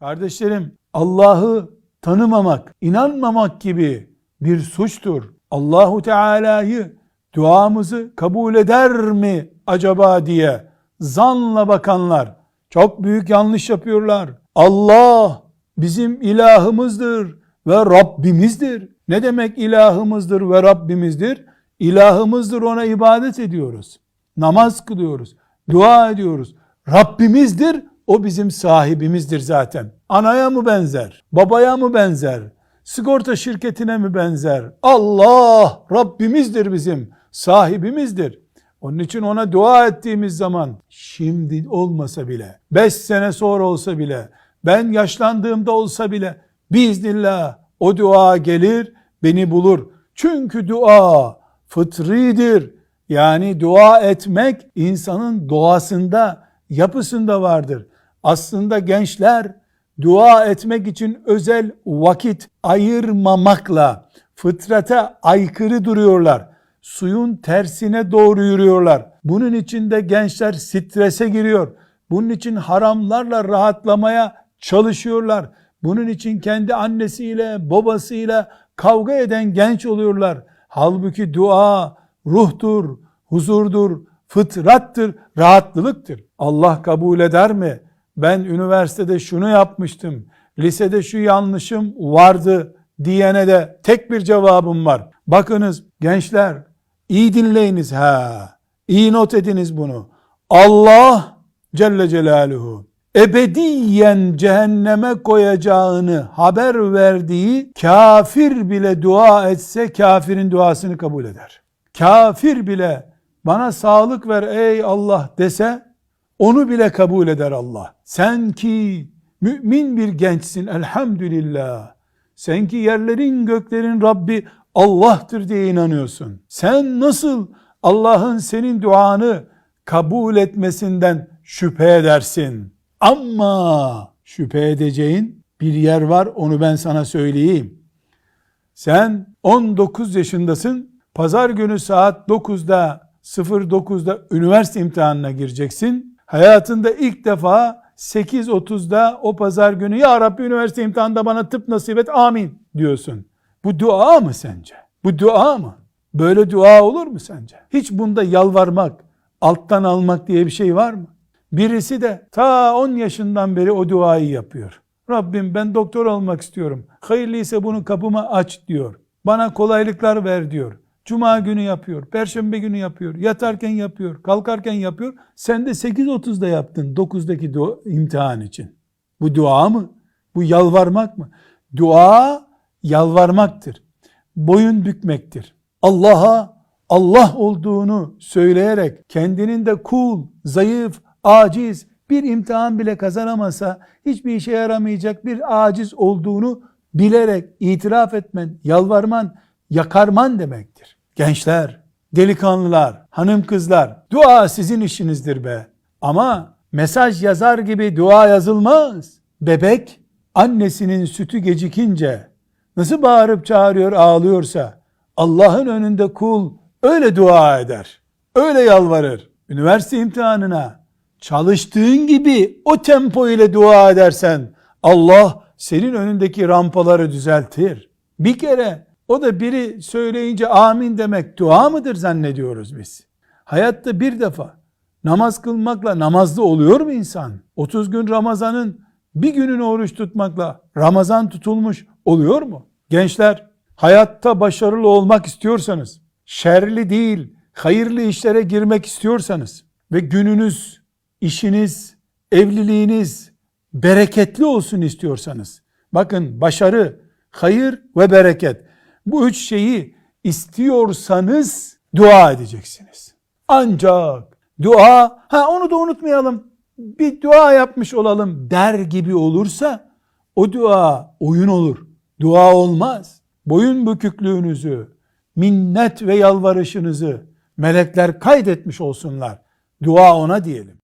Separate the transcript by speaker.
Speaker 1: Kardeşlerim Allah'ı tanımamak, inanmamak gibi bir suçtur. Allahu Teala'yı duamızı kabul eder mi acaba diye zanla bakanlar çok büyük yanlış yapıyorlar. Allah bizim ilahımızdır ve Rabbimizdir. Ne demek ilahımızdır ve Rabbimizdir? İlahımızdır ona ibadet ediyoruz. Namaz kılıyoruz. Dua ediyoruz. Rabbimizdir. O bizim sahibimizdir zaten. Anaya mı benzer? Babaya mı benzer? Sigorta şirketine mi benzer? Allah Rabbimizdir bizim. Sahibimizdir. Onun için ona dua ettiğimiz zaman şimdi olmasa bile, beş sene sonra olsa bile, ben yaşlandığımda olsa bile biiznillah o dua gelir, beni bulur. Çünkü dua fıtridir. Yani dua etmek insanın doğasında, yapısında vardır. Aslında gençler dua etmek için özel vakit ayırmamakla fıtrata aykırı duruyorlar. Suyun tersine doğru yürüyorlar. Bunun için de gençler strese giriyor. Bunun için haramlarla rahatlamaya çalışıyorlar. Bunun için kendi annesiyle, babasıyla kavga eden genç oluyorlar. Halbuki dua ruhtur, huzurdur, fıtrattır, rahatlılıktır. Allah kabul eder mi? Ben üniversitede şunu yapmıştım, lisede şu yanlışım vardı diyene de tek bir cevabım var. Bakınız gençler iyi dinleyiniz ha. İyi not ediniz bunu. Allah Celle Celaluhu ebediyen cehenneme koyacağını haber verdiği kafir bile dua etse kafirin duasını kabul eder. Kafir bile bana sağlık ver ey Allah dese onu bile kabul eder Allah. Sen ki mümin bir gençsin elhamdülillah. Sen ki yerlerin göklerin Rabbi Allah'tır diye inanıyorsun. Sen nasıl Allah'ın senin duanı kabul etmesinden şüphe edersin? Ama şüphe edeceğin bir yer var onu ben sana söyleyeyim. Sen 19 yaşındasın. Pazar günü saat 9'da 09'da üniversite imtihanına gireceksin. Hayatında ilk defa 8.30'da o pazar günü ya Rabbi üniversite imtihanında bana tıp nasip et amin diyorsun. Bu dua mı sence? Bu dua mı? Böyle dua olur mu sence? Hiç bunda yalvarmak, alttan almak diye bir şey var mı? Birisi de ta 10 yaşından beri o duayı yapıyor. Rabbim ben doktor olmak istiyorum. Hayırlıysa bunu kapıma aç diyor. Bana kolaylıklar ver diyor. Cuma günü yapıyor, perşembe günü yapıyor, yatarken yapıyor, kalkarken yapıyor. Sen de 8.30'da yaptın 9'daki dua, imtihan için. Bu dua mı? Bu yalvarmak mı? Dua yalvarmaktır. Boyun bükmektir. Allah'a Allah olduğunu söyleyerek kendinin de kul, zayıf, aciz bir imtihan bile kazanamasa hiçbir işe yaramayacak bir aciz olduğunu bilerek itiraf etmen, yalvarman, yakarman demektir. Gençler, delikanlılar, hanım kızlar, dua sizin işinizdir be. Ama mesaj yazar gibi dua yazılmaz. Bebek annesinin sütü gecikince nasıl bağırıp çağırıyor ağlıyorsa Allah'ın önünde kul öyle dua eder. Öyle yalvarır. Üniversite imtihanına çalıştığın gibi o tempo ile dua edersen Allah senin önündeki rampaları düzeltir. Bir kere o da biri söyleyince amin demek dua mıdır zannediyoruz biz. Hayatta bir defa namaz kılmakla namazlı oluyor mu insan? 30 gün Ramazan'ın bir gününü oruç tutmakla Ramazan tutulmuş oluyor mu? Gençler hayatta başarılı olmak istiyorsanız, şerli değil hayırlı işlere girmek istiyorsanız ve gününüz, işiniz, evliliğiniz bereketli olsun istiyorsanız, bakın başarı, hayır ve bereket bu üç şeyi istiyorsanız dua edeceksiniz. Ancak dua, ha onu da unutmayalım, bir dua yapmış olalım der gibi olursa o dua oyun olur. Dua olmaz. Boyun büküklüğünüzü, minnet ve yalvarışınızı melekler kaydetmiş olsunlar. Dua ona diyelim.